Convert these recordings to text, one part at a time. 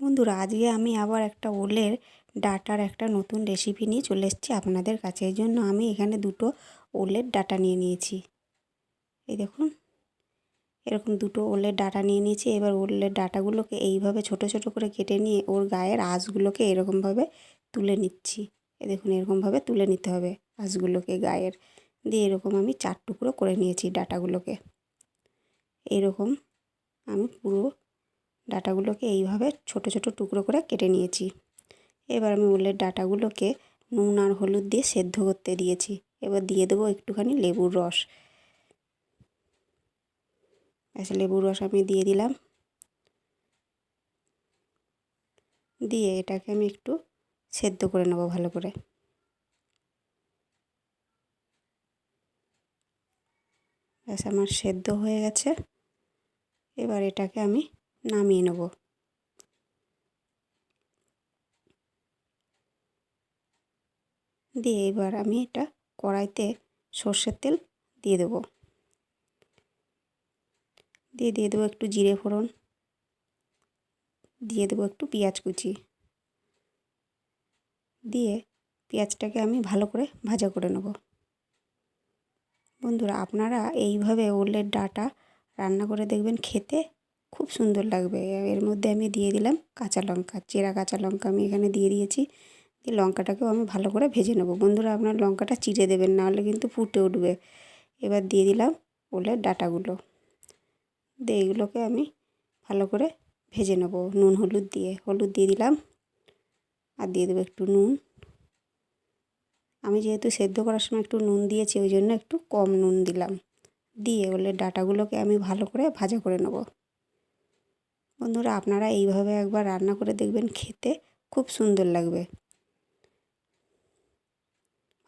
বন্ধুরা, আজকে আমি আবার একটা ওলের ডাটার একটা নতুন রেসিপি নিয়ে চলে এসেছি আপনাদের কাছে। এই জন্য আমি এখানে দুটো ওলের ডাটা নিয়ে নিয়েছি। এই দেখুন, এরকম দুটো ওলের ডাটা নিয়ে নিয়েছি। এবার ওলের ডাটাগুলোকে এইভাবে ছোট ছোট করে কেটে নিয়ে ওর গায়ের আঁশগুলোকে এরকমভাবে তুলে নিচ্ছি। এ দেখুন, এরকমভাবে তুলে নিতে হবে আঁশগুলোকে গায়ের। দিয়ে এরকম আমি চার টুকরো করে নিয়েছি ডাটাগুলোকে। এরকম আমি পুরো ডাটাগুলোকে এইভাবে ছোট ছোট টুকরো করে কেটে নিয়েছি। এবার আমি উলের ডাটাগুলোকে নুন আর হলুদ দিয়ে সেদ্ধ করতে দিয়েছি। এবার দিয়ে দেবো একটুখানি লেবুর রস। ব্যাস, লেবুর রস আমি দিয়ে দিলাম। দিয়ে এটাকে আমি একটু সেদ্ধ করে নেব ভালো করে। ব্যাস, আমার সেদ্ধ হয়ে গেছে। এবার এটাকে আমি নামিয়ে নেব। দিয়ে এবার আমি এটা কড়াইতে সর্ষের তেল দিয়ে দেব। দিয়ে দিয়ে দেবো একটু জিরে ফোড়ন। দিয়ে দেবো একটু পেঁয়াজ কুচি। দিয়ে পেঁয়াজটাকে আমি ভালো করে ভাজা করে নেব। বন্ধুরা, আপনারা এইভাবে ওলের ডাটা রান্না করে দেখবেন খেতে খুব সুন্দর লাগবে। এর মধ্যে আমি দিয়ে দিলাম কাঁচা লঙ্কা, চেরা কাঁচা লঙ্কা আমি এখানে দিয়ে দিয়েছি। দিয়ে লঙ্কাটাকেও আমি ভালো করে ভেজে নেব। বন্ধুরা, আপনার লঙ্কাটা চিড়ে দেবেন নাহলে কিন্তু ফুটে উঠবে। এবার দিয়ে দিলাম ওলের ডাটাগুলো। দিয়ে এগুলোকে আমি ভালো করে ভেজে নেব নুন, হলুদ দিয়ে। হলুদ দিয়ে দিলাম আর দিয়ে দেবো একটু নুন। আমি যেহেতু সেদ্ধ করার সময় একটু নুন দিয়েছি, ওই জন্য একটু কম নুন দিলাম। দিয়ে ওলের ডাটাগুলোকে আমি ভালো করে ভাজা করে নেব। বন্ধুরা, আপনারা এইভাবে একবার রান্না করে দেখবেন, খেতে খুব সুন্দর লাগবে।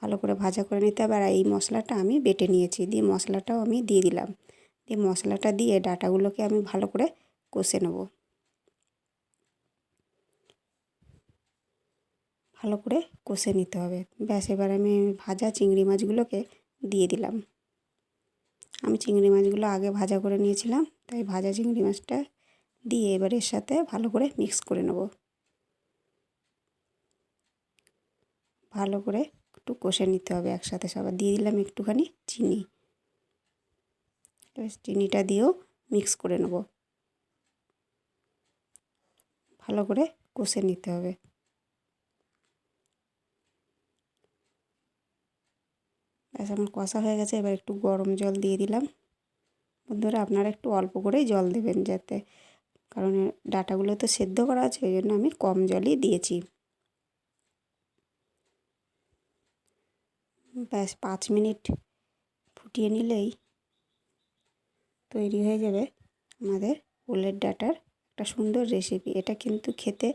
ভালো করে ভাজা করে নিতে হবে, আর এই মশলাটা আমি বেটে নিয়েছি। দিয়ে মশলাটাও আমি দিয়ে দিলাম। দিয়ে মশলাটা দিয়ে ডাটাগুলোকে আমি ভালো করে কষে নেব। ভালো করে কষে নিতে হবে। ব্যাস, এবার আমি ভাজা চিংড়ি মাছগুলোকে দিয়ে দিলাম। আমি চিংড়ি মাছগুলো আগে ভাজা করে নিয়েছিলাম, তাই ভাজা চিংড়ি মাছটা দিয়ে এবার এর সাথে ভালো করে মিক্স করে নেব। ভালো করে একটু কষে নিতে হবে একসাথে সবার। দিয়ে দিলাম একটুখানি চিনি। এবার চিনিটা দিয়েও মিক্স করে নেব। ভালো করে কষে নিতে হবে। ব্যাস, আমার কষা হয়ে গেছে। এবার একটু গরম জল দিয়ে দিলাম। বন্ধুরা, আপনারা একটু অল্প করেই জল দেবেন যাতে কারণ ডাটাগুলো তো সেদ্ধ করা আছে, ওই জন্য আমি কম জলই দিয়েছি। ব্যাস, পাঁচ মিনিট ফুটিয়ে নিলেই তৈরি হয়ে যাবে আমাদের উলের ডাটার একটা সুন্দর রেসিপি এটা কিন্তু খেতে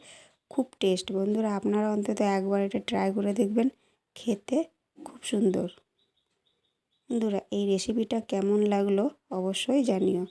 খুব টেস্ট বন্ধুরা, আপনারা অন্তত একবার এটা ট্রাই করে দেখবেন, খেতে খুব সুন্দর। বন্ধুরা, এই রেসিপিটা কেমন লাগল অবশ্যই জানিও।